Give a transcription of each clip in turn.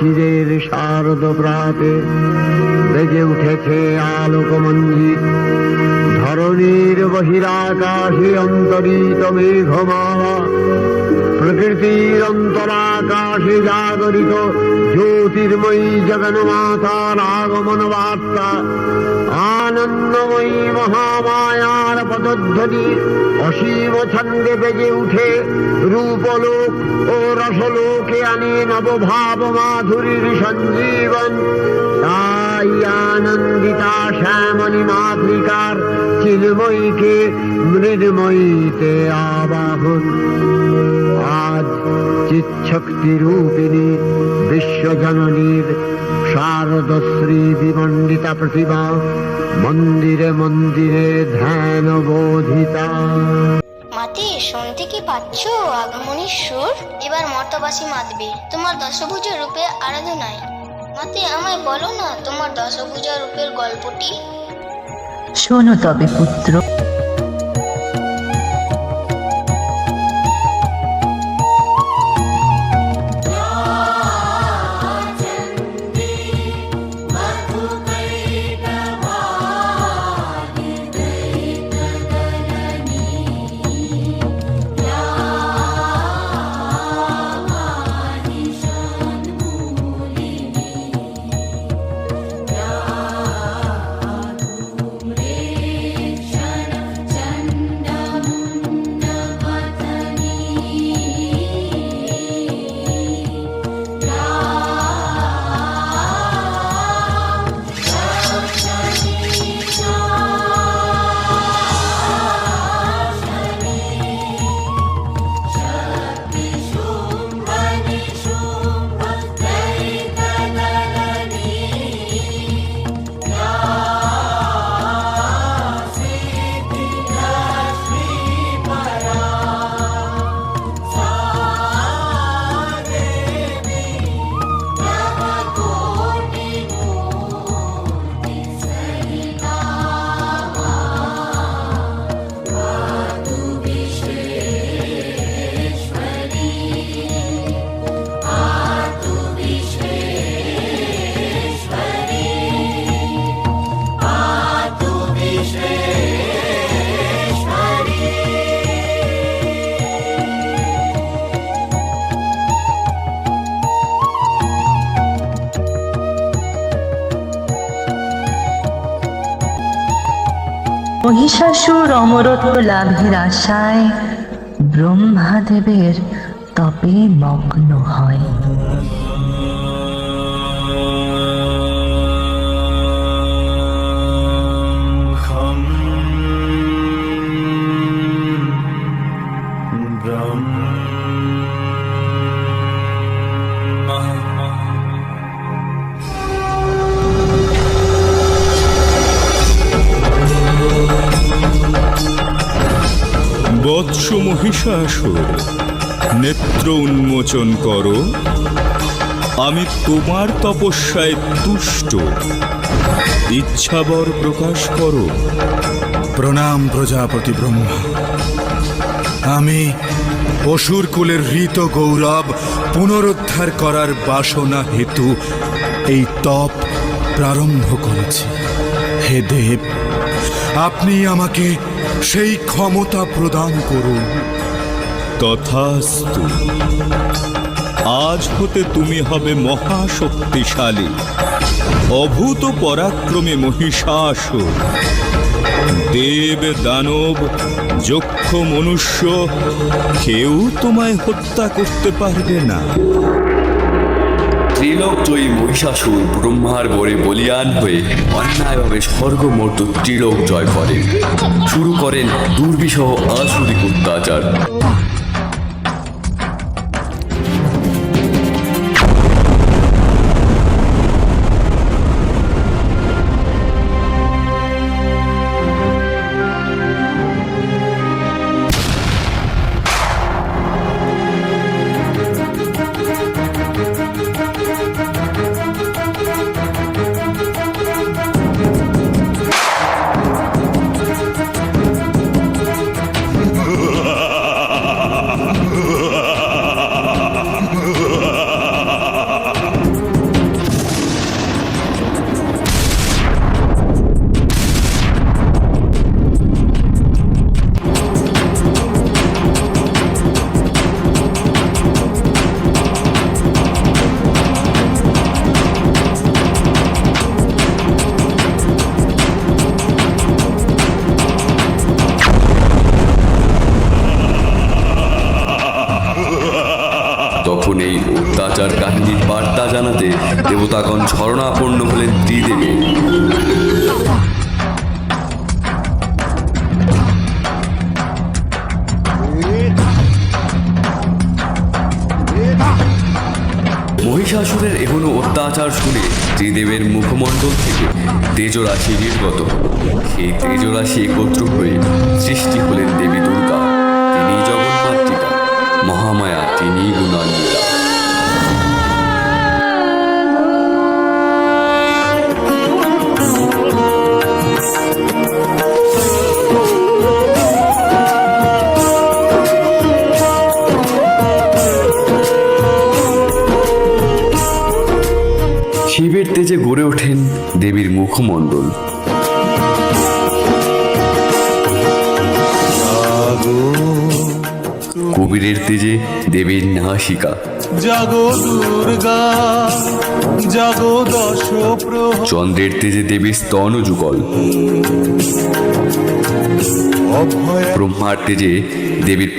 শিশিরের শারদ প্রাতে বেজে উঠেছে আলোকমঞ্জিত ধরণীর বহিরাকাশে অন্তরিত মেঘমালা প্রকৃতির অন্তরাকাশে জাগরিত জ্যোতির্ময়ী জগন্মাতার আগমন বার্তা আনন্দময়ী মহামায়ার পদধ্বনি অসীম ছন্দে বেজে উঠে রূপলোক ও রসলোকে আনে নবভাব মাধুরীর সঞ্জীবন। তাই শ্যামণী মাতৃকার চিন্ময়ীকে মৃন্ময়ীতে আবাহন আজ চিচ্ছক্তি রূপিণী বিশ্বজননীর শারদশ্রী বিমণ্ডিতা প্রতিভা মন্দিরে মন্দিরে ধ্যান বোধিতা মাতে, শুনতে কি পাচ্ছ? আগমনীর সুর? এবার মর্তবাসী মাতবে। তোমার দশভুজা রূপে আরাধনায় মাতে আমায় বলো না তোমার দশভুজা রূপের গল্পটি? শোনো তবে পুত্র। মহিষাসুর অমরত্ব লাভের আশায় ব্রহ্মাদেবের তপে মগ্ন হয়। বৎস মহিষাসুর, নেত্র উন্মোচন করো। আমি তোমার তপস্যায় তুষ্ট। ইচ্ছাবর প্রকাশ করো। প্রণাম প্রজাপতি ব্রহ্মা। আমি অসুর কুলের হৃত গৌরব পুনরুদ্ধার করার বাসনা হেতু এই তপ প্রারম্ভ করেছি। হে দেব, আপনি আমাকে সেই ক্ষমতা প্রদান করুন। তথাস্তু। আজ হতে তুমি হবে মহাশক্তিশালী। অভূত পরাক্রমে মহিষাসুর। দেব দানব, যক্ষ মনুষ্য, কেউ তোমায় হত্যা করতে পারবে না। ত্রিলোকজয়ী মহিষাসুর ব্রহ্মার বরে বলিয়ান হয়ে অন্যায়ভাবে স্বর্গমর্ত ত্রিলোক জয় করেন। শুরু করেন দুর্বিষহ আসুরিক অত্যাচার। শরণাপন্ন হলেন ত্রিদেবী মহিষাসুরের এখনও অত্যাচার শুনে ত্রিদেবের মুখমণ্ডল থেকে তেজরাশি নির্গত। সেই তেজরাশি একত্র নাসিকা জাগো দুর্গা জাগো দশ চন্দ্রের তেজে দেবীর স্তন যুগল। ব্রহ্মার তেজে দেবীর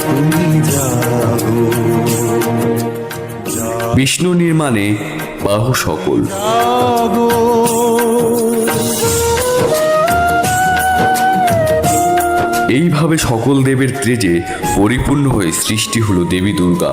তুমি জাগো। বিষ্ণু নির্মাণে বাহু সকল। এইভাবে সকল দেবের তেজে পরিপূর্ণ হয়ে সৃষ্টি হলো দেবী দুর্গা।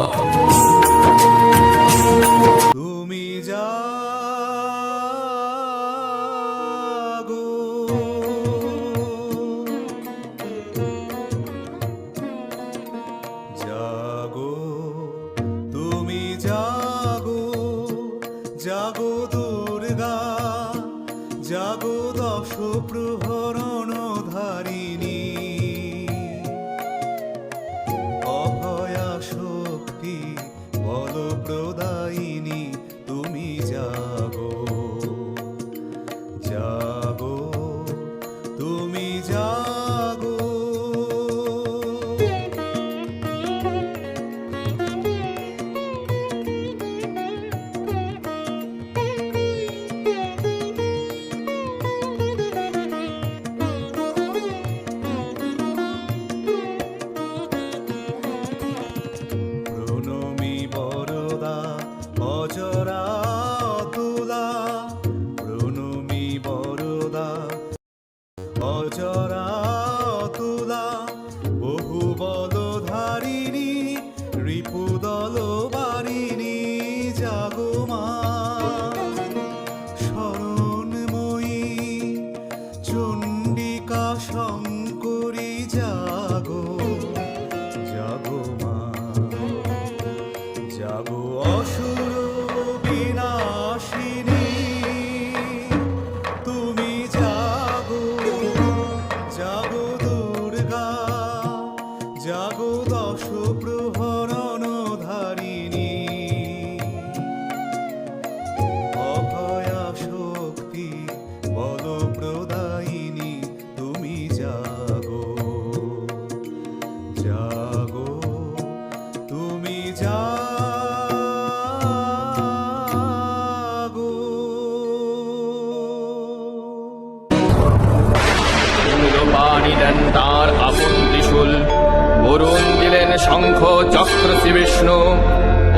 শঙ্খ চক্র শ্রী বিষ্ণু।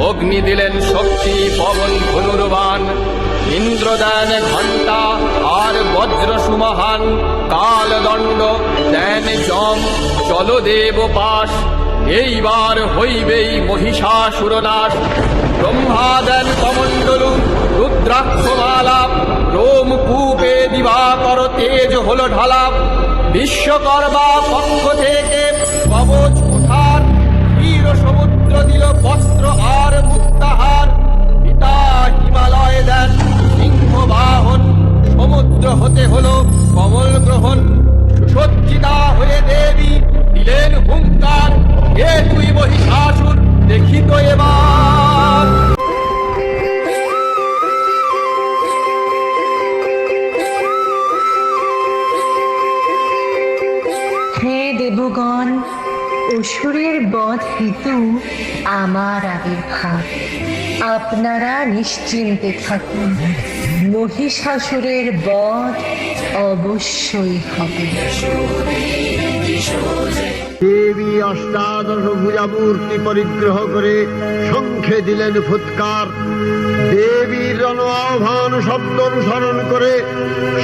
অগ্নি দিলেন শক্তি, পবন ধনুর্বান ইন্দ্র দেন ঘণ্টা আর বজ্র সুমহান। কালদণ্ড, দেন জম জলদেব পাশ। এইবার হইবেই মহিষাসুরনাশ। ব্রহ্মা দেন কমণ্ডলু, রুদ্রাক্ষমালা। রোম কূপে দিবাকর, তেজ হল ঢালাপ বিশ্বকর্মা পক্ষ সমুদ্র বস্ত্র আর মুক্তাহার পিতা হিমালয় দেন, সিংহ বাহন। সমুদ্র হতে হলো কমল গ্রহণ। সুসজ্জিতা হয়ে দেবী দিলেন হুঙ্কার। হে তুই মহিষাসুর, দেখিত এবার। অসুরের বধ হেতু আমার আবির্ভাব। আপনারা নিশ্চিন্তে থাকুন মহিষাসুরের বধ অবশ্যই হবে। দেবী অষ্টাদশ ভুজামূর্তি পরিগ্রহ করে শঙ্খে দিলেন ফুৎকার। দেবীর রণ আহ্বান শব্দ অনুসরণ করে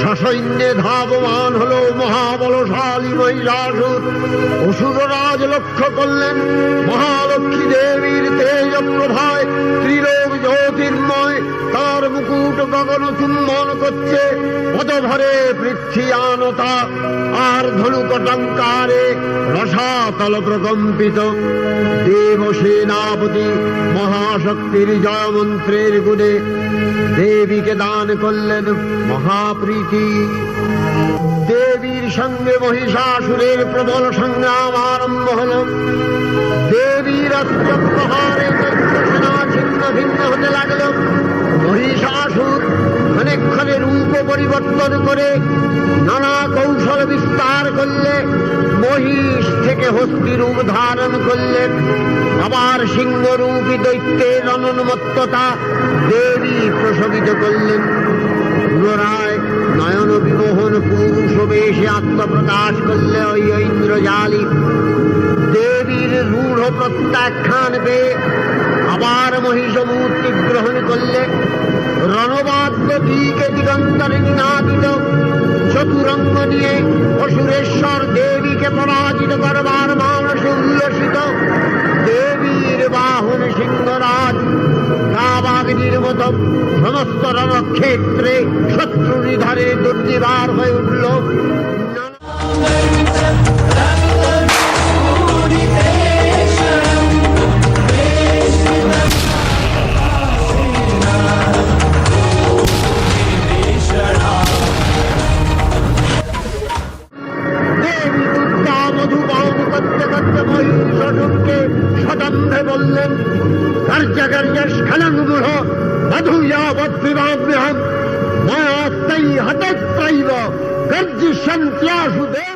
সসৈন্যে ধাবমান হলো মহাবলশালী মহিষাসুর অসুররাজ লক্ষ্য করলেন, মহালক্ষ্মী দেবীর তেজ প্রভায় ত্রিলোক জ্যোতির্ময়, তার মুকুট গগন চুম্বন করছে পদভরে পৃথিয়ানতা আর ধনুকটঙ্কারে রসাতল প্রকম্পিত দেব সেনাপতি মহাশক্তির জয় মন্ত্রের গুণে দেবীকে দান করলেন মহাপ্রীতি। দেবীর সঙ্গে মহিষাসুরের প্রবল সংগ্রাম আরম্ভ হল। দেবীর অস্ত্র প্রহারে ভিন্ন হতে লাগল। মহিষাসুর ক্ষণে রূপ পরিবর্তন করে নানা কৌশল বিস্তার করলে মহিষ থেকে হস্তি রূপ ধারণ করলেন আবার সিংহরূপী দৈত্যের অনুন্মত্ততা দেবী প্রশমিত করলেন। পুনরায় নয়ন বিমোহন পুরুষ বেশে আত্মপ্রকাশ করলে ওই ইন্দ্রজালী দেবীর রূঢ় প্রত্যাখ্যান পেয়ে আবার মহিষ মূর্তি গ্রহণ করলে রণবাদ্য দিকে দিগন্তরে নিনাদিত চতুরঙ্গ নিয়ে অসুরেশ্বর দেবীকে পরাজিত করবার মানসে উল্লসিত দেবীর বাহন সিংহরাজ কাবাগিনীর মতো সমস্ত রণক্ষেত্রে শত্রু নিধারে দুর্নিবার হয়ে উঠল। কার্য কার্য স্খলন মূঢ় মধুয়াবদ্বিবাভ্যহম মায়াস্তৈ হতত্রৈব গর্জিষ্যন্ত্যাসু দেব দেবতাগণ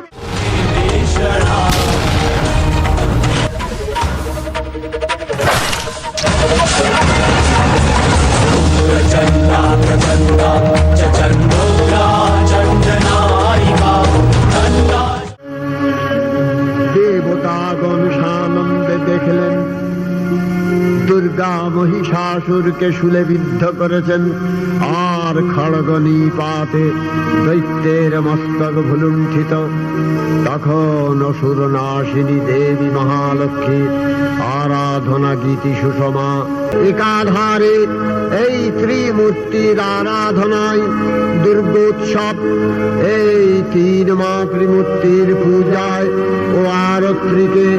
মহিষাসুরকে শুলে বিদ্ধ করেছেন। আর খড়গনি পাতে দৈত্যের মস্তক ভুলুণ্ঠিত। তখন অসুর নাশিনী দেবী মহালক্ষ্মী আরাধনা গীতি সুষমা। একাধারে এই ত্রিমূর্তির আরাধনায় দুর্গোৎসব, এই তিন মাতৃমূর্তির পূজায় ও আরত্রিকে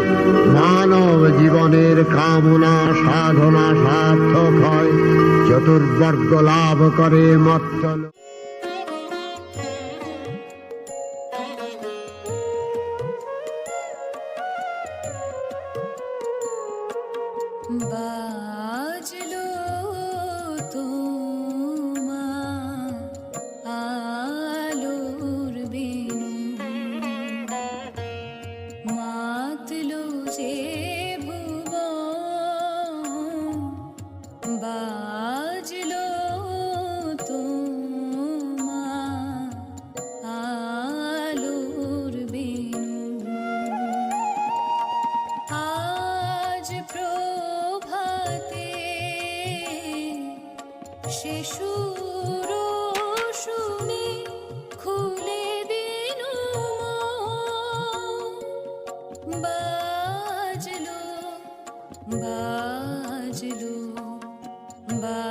মানব জীবনের কামনা সাধনা সার্থক হয়। চতুর্বর্গ লাভ করে মত্তল বাজলো বাজলো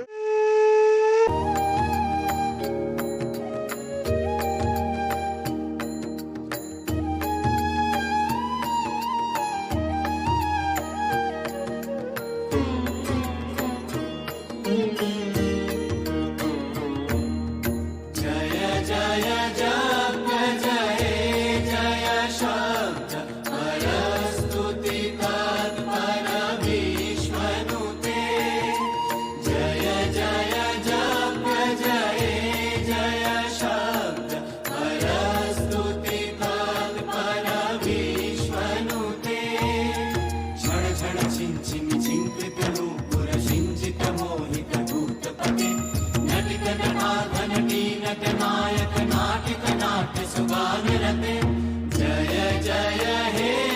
नट नायक नाटक नाट्य सुगान रते। जय जय हे।